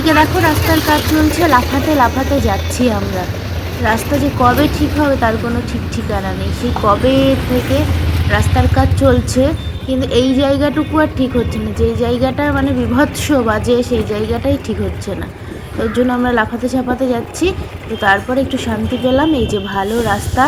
এদিকে দেখো, রাস্তার কাজ চলছে, লাফাতে লাফাতে যাচ্ছি আমরা। রাস্তা যে কবে ঠিক হবে তার কোনো ঠিক ঠিকানা নেই। সেই কবে থেকে রাস্তার কাজ চলছে, কিন্তু এই জায়গাটুকু আর ঠিক হচ্ছে না। যেই জায়গাটা মানে বিভৎস বাজে, সেই জায়গাটাই ঠিক হচ্ছে না। ওর জন্য আমরা লাফাতে ছাপাতে যাচ্ছি, তো তারপরে একটু শান্তি পেলাম, এই যে ভালো রাস্তা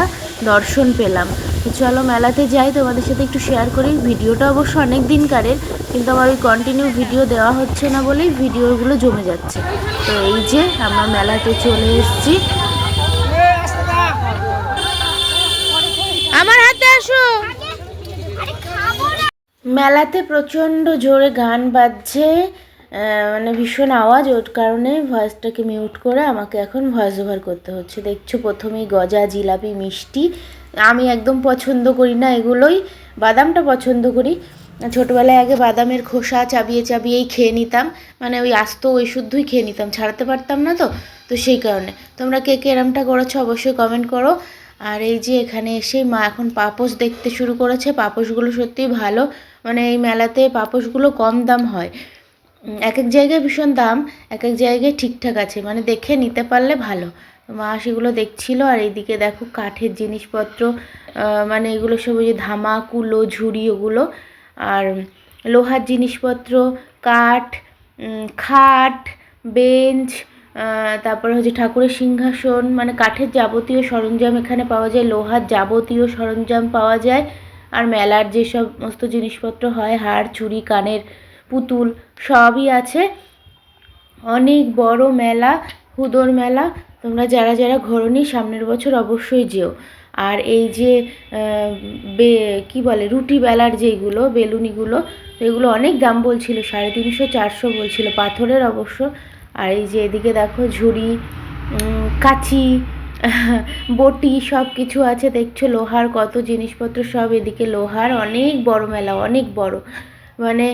দর্শন পেলাম। তো চলো মেলাতে যাই তোমাদের সাথে একটু শেয়ার করি। ভিডিওটা অবশ্য অনেক দিনকারের কিন্তু আমার ওই কন্টিনিউ ভিডিও দেওয়া হচ্ছে না বলেই ভিডিওগুলো জমে যাচ্ছে। তো এই যে আমরা মেলাতে চলে এসেছি। আমার হাতে আসো। মেলাতে প্রচণ্ড জোরে গান বাজছে। মানে ভীষণ আওয়াজ, ওর কারণে ভয়েসটাকে মিউট করে আমাকে এখন ভয়েস ওভার করতে হচ্ছে। দেখছ প্রথমেই গজা, জিলাপি, মিষ্টি। আমি একদম পছন্দ করি না এগুলোই, বাদামটা পছন্দ করি। ছোটোবেলায় আগে বাদামের খোসা চাবিয়ে চাবিয়েই খেয়ে নিতাম মানে ওই আস্ত ওই শুদ্ধই খেয়ে নিতাম, ছাড়াতে পারতাম না তো তো সেই কারণে। তোমরা কে কে এরমটা করেছ অবশ্যই কমেন্ট করো। আর এই যে এখানে এসে মা এখন পাপোশ দেখতে শুরু করেছে, পাপোশগুলো সত্যিই ভালো। মানে এই মেলাতে পাপোশগুলো কম দাম হয়। এক এক জায়গায় ভীষণ দাম এক এক জায়গায় ঠিকঠাক আছে মানে দেখে নিতে পারলে ভালো। মা সেগুলো দেখছিল, আর এইদিকে দেখো কাঠের জিনিসপত্র মানে এগুলো সব ওই যে ধামা, কুলো, ঝুড়ি ওগুলো, আর লোহার জিনিসপত্র, কাঠ খাট, বেঞ্চ তারপরে হচ্ছে ঠাকুরের সিংহাসন মানে কাঠের যাবতীয় সরঞ্জাম এখানে পাওয়া যায়, লোহার যাবতীয় সরঞ্জাম পাওয়া যায়, আর মেলার যে সমস্ত জিনিসপত্র হয় হাড় চুড়ি, কানের পুতুল সবই আছে। অনেক বড় মেলা, হুদোর মেলা। তোমরা যারা যারা ঘোরনি, সামনের বছর অবশ্যই যেও। আর এই যে বে, কী বলে, রুটি বেলার যেগুলো, বেলুনিগুলো, এগুলো অনেক দাম বলছিল, সাড়ে তিনশো, চারশো বলছিল, পাথরের অবশ্য। আর এই যে এদিকে দেখো, ঝুড়ি কাঁচি, বটি সব কিছু আছে। দেখছ লোহার কত জিনিসপত্র সব এদিকে, লোহার। অনেক বড় মেলা, অনেক বড়। মানে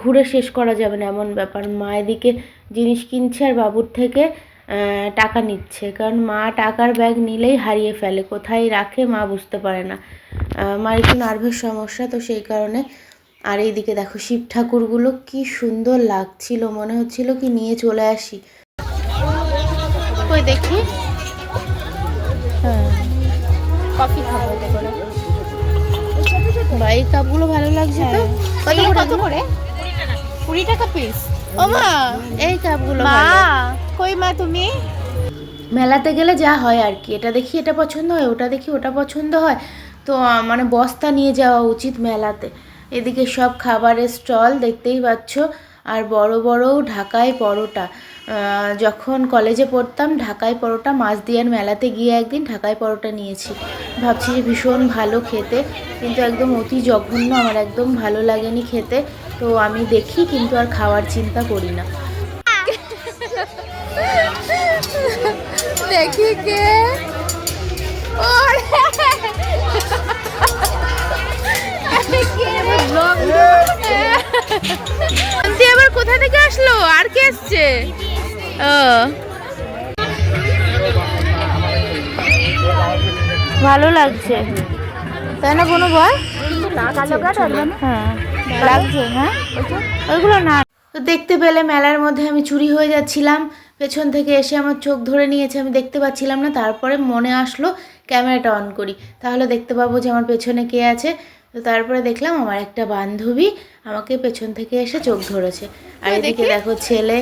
ঘুরে শেষ করা যাবে না এমন ব্যাপার। মা এদিকে জিনিস কিনছে আর বাবুর থেকে টাকা নিচ্ছে। কারণ মা টাকার ব্যাগ নিলেই হারিয়ে ফেলে কোথায় রাখে মা বুঝতে পারে না। মার একটু নার্ভের সমস্যা তো সেই কারণে। আর এইদিকে দেখো শিব ঠাকুরগুলো কি সুন্দর লাগছিল মনে হচ্ছিল কি নিয়ে চলে আসি। কই দেখি? হ্যাঁ। কফি খাব বা এই কাপগুলো ভালো লাগছে তো? করে কত করে? কুড়ি টাকা পিস ও মা এই কাপগুলো মা কই মা তুমি? মেলাতে গেলে যা হয় আর কি এটা দেখি এটা পছন্দ হয় ওটা দেখি ওটা পছন্দ হয়। তো মানে বস্তা নিয়ে যাওয়া উচিত মেলাতে। এদিকে সব খাবারের স্টল দেখতেই পাচ্ছ। আর বড় বড় ঢাকায় পরোটা। যখন কলেজে পড়তাম, ঢাকায় পরোটা মাছদিয়ার মেলাতে গিয়ে একদিন ঢাকায় পরোটা নিয়েছি। ভাবছি যে ভীষণ ভালো খেতে, কিন্তু একদম অতি জঘন্য, আমার একদম ভালো লাগেনি খেতে। তো আমি দেখি, কিন্তু আর খাওয়ার চিন্তা করি না। দেখি কে? এসছে ও। ভালো লাগছে। তাই না কোনো হ্যাঁ। লাগছে হ্যাঁ? ওইগুলো না। তো দেখতে পেলে মেলার মধ্যে আমি চুরি হয়ে যাচ্ছিলাম। পেছন থেকে এসে আমার চোখ ধরে নিয়েছে আমি দেখতে পাচ্ছিলাম না। তারপরে মনে আসলো ক্যামেরাটা অন করি। তাহলে দেখতে পাবো যে আমার পেছনে কে আছে। তো তারপরে দেখলাম আমার একটা বান্ধবী আমাকে পেছন থেকে এসে চোখ ধরেছে। আর এদিকে দেখো? ছেলে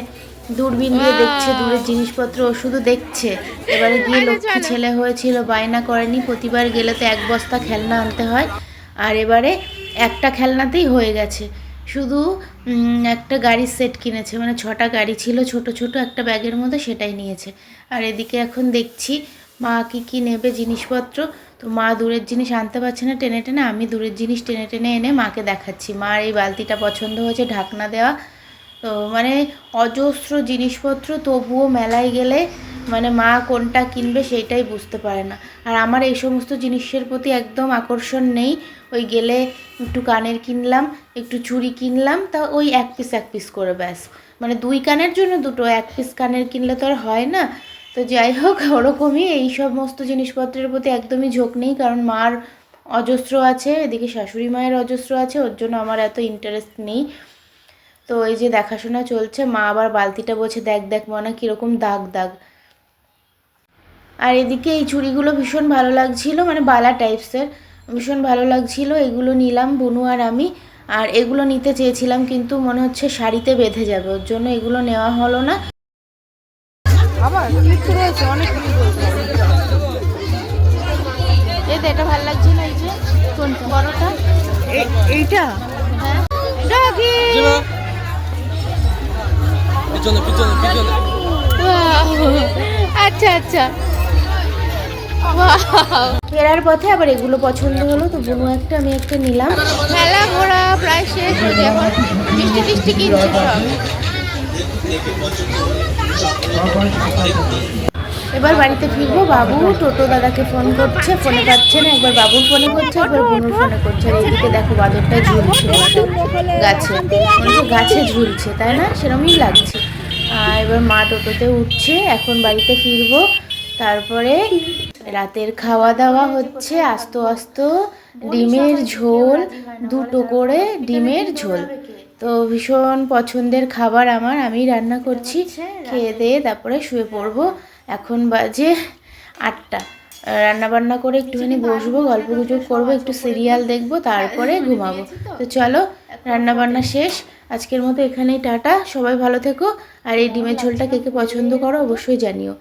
দূরবীন দিয়ে দেখছে দূরের জিনিসপত্র ও শুধু দেখছে। এবারে গিয়ে লক্ষ্মী ছেলে হয়েছিল বায়না করেনি প্রতিবার গেলে তো এক বস্তা খেলনা আনতে হয়। আর এবারে একটা খেলনাতেই হয়ে গেছে। শুধু একটা গাড়ির সেট কিনেছে মানে ছটা গাড়ি ছিল ছোট ছোট একটা ব্যাগের মধ্যে সেটাই নিয়েছে। আর এদিকে এখন দেখছি মা কি কি নেবে জিনিসপত্র। তো মা দূরের জিনিস আনতে পারছে না টেনে টেনে, আমি দূরের জিনিস টেনে টেনে এনে মাকে দেখাচ্ছি। মার এই বালতিটা পছন্দ হয়েছে ঢাকনা দেওয়া। তো মানে অজস্র জিনিসপত্র, তবুও মেলায় গেলে মানে মা কোনটা কিনবে সেটাই বুঝতে পারে না। আর আমার এই সমস্ত জিনিসের প্রতি একদম আকর্ষণ নেই। ওই গেলে একটু কানের কিনলাম, একটু চুড়ি কিনলাম, তা ওই এক পিস এক পিস করে ব্যাস। মানে দুই কানের জন্য দুটো, এক পিস কানের কিনলে তো আর হয় না। তো যাই হোক, ওরকমই এই সমস্ত জিনিসপত্রের প্রতি একদমই ঝোঁক নেই, কারণ মার অজস্র আছে, এদিকে শাশুড়ি মায়ের অজস্র আছে, ওর জন্য আমার এত ইন্টারেস্ট নেই। তো এই যে দেখাশোনা চলছে, মা আবার বালতিটা বলছে, দেখ দেখ মনে কীরকম দাগ দাগ। আর এদিকে এই চুড়িগুলো ভীষণ ভালো লাগছিল মানে বালা টাইপসের ভীষণ ভালো লাগছিল, এগুলো নিলাম, বনু আর আমি। আর এগুলো নিতে চেয়েছিলাম, কিন্তু মনে হচ্ছে শাড়িতে বেঁধে যাবে, ওর জন্য এগুলো নেওয়া হলো না। ক্লিপ রয়েছে অনেক ক্লিপ এই তো এটা ভালো লাগছে না এই যে কোনটা বড়টা এইটা? হ্যাঁ। ডগি! পিছনে পিছনে পিছনে। আচ্ছা আচ্ছা! ফেরার পথে আবার এগুলো পছন্দ হলো তো বুনু একটা আমি একটা নিলাম। মেলা ঘোরা প্রায় শেষ হয়েছে এখন মিষ্টি টিষ্টি কিনছে সব। এবার বাড়িতে ফিরবো, বাবু টোটো দাদাকে ফোন করছে ফোনে পাচ্ছে না, একবার বাবুর ফোনে করছে, একবার বুনুর ফোনে করছে। আর এদিকে দেখো বাদরটা ঝুলছে, গাছে। গাছে ঝুলছে, তাই না? সেরকমই লাগছে। আর এবার মা টোটোতে উঠছে, এখন বাড়িতে ফিরবো। তারপরে রাতের খাওয়া দাওয়া হচ্ছে, আস্ত আস্ত, ডিমের ঝোল, দুটো করে ডিমের ঝোল। তো ভীষণ পছন্দের খাবার আমার আমি রান্না করছি। খেয়ে দিয়ে তারপরে শুয়ে পড়ব। এখন বাজে আটটা। রান্না বান্না করে একটুখানি বসবো গল্প গুজব করব একটু সিরিয়াল দেখব তারপরে ঘুমাবো। তো। চলো রান্না বান্না শেষ। আজকের মতো এখানেই টাটা। সবাই ভালো থেকো। আর এই ডিমের ঝোলটা কে কে পছন্দ করো অবশ্যই জানিও।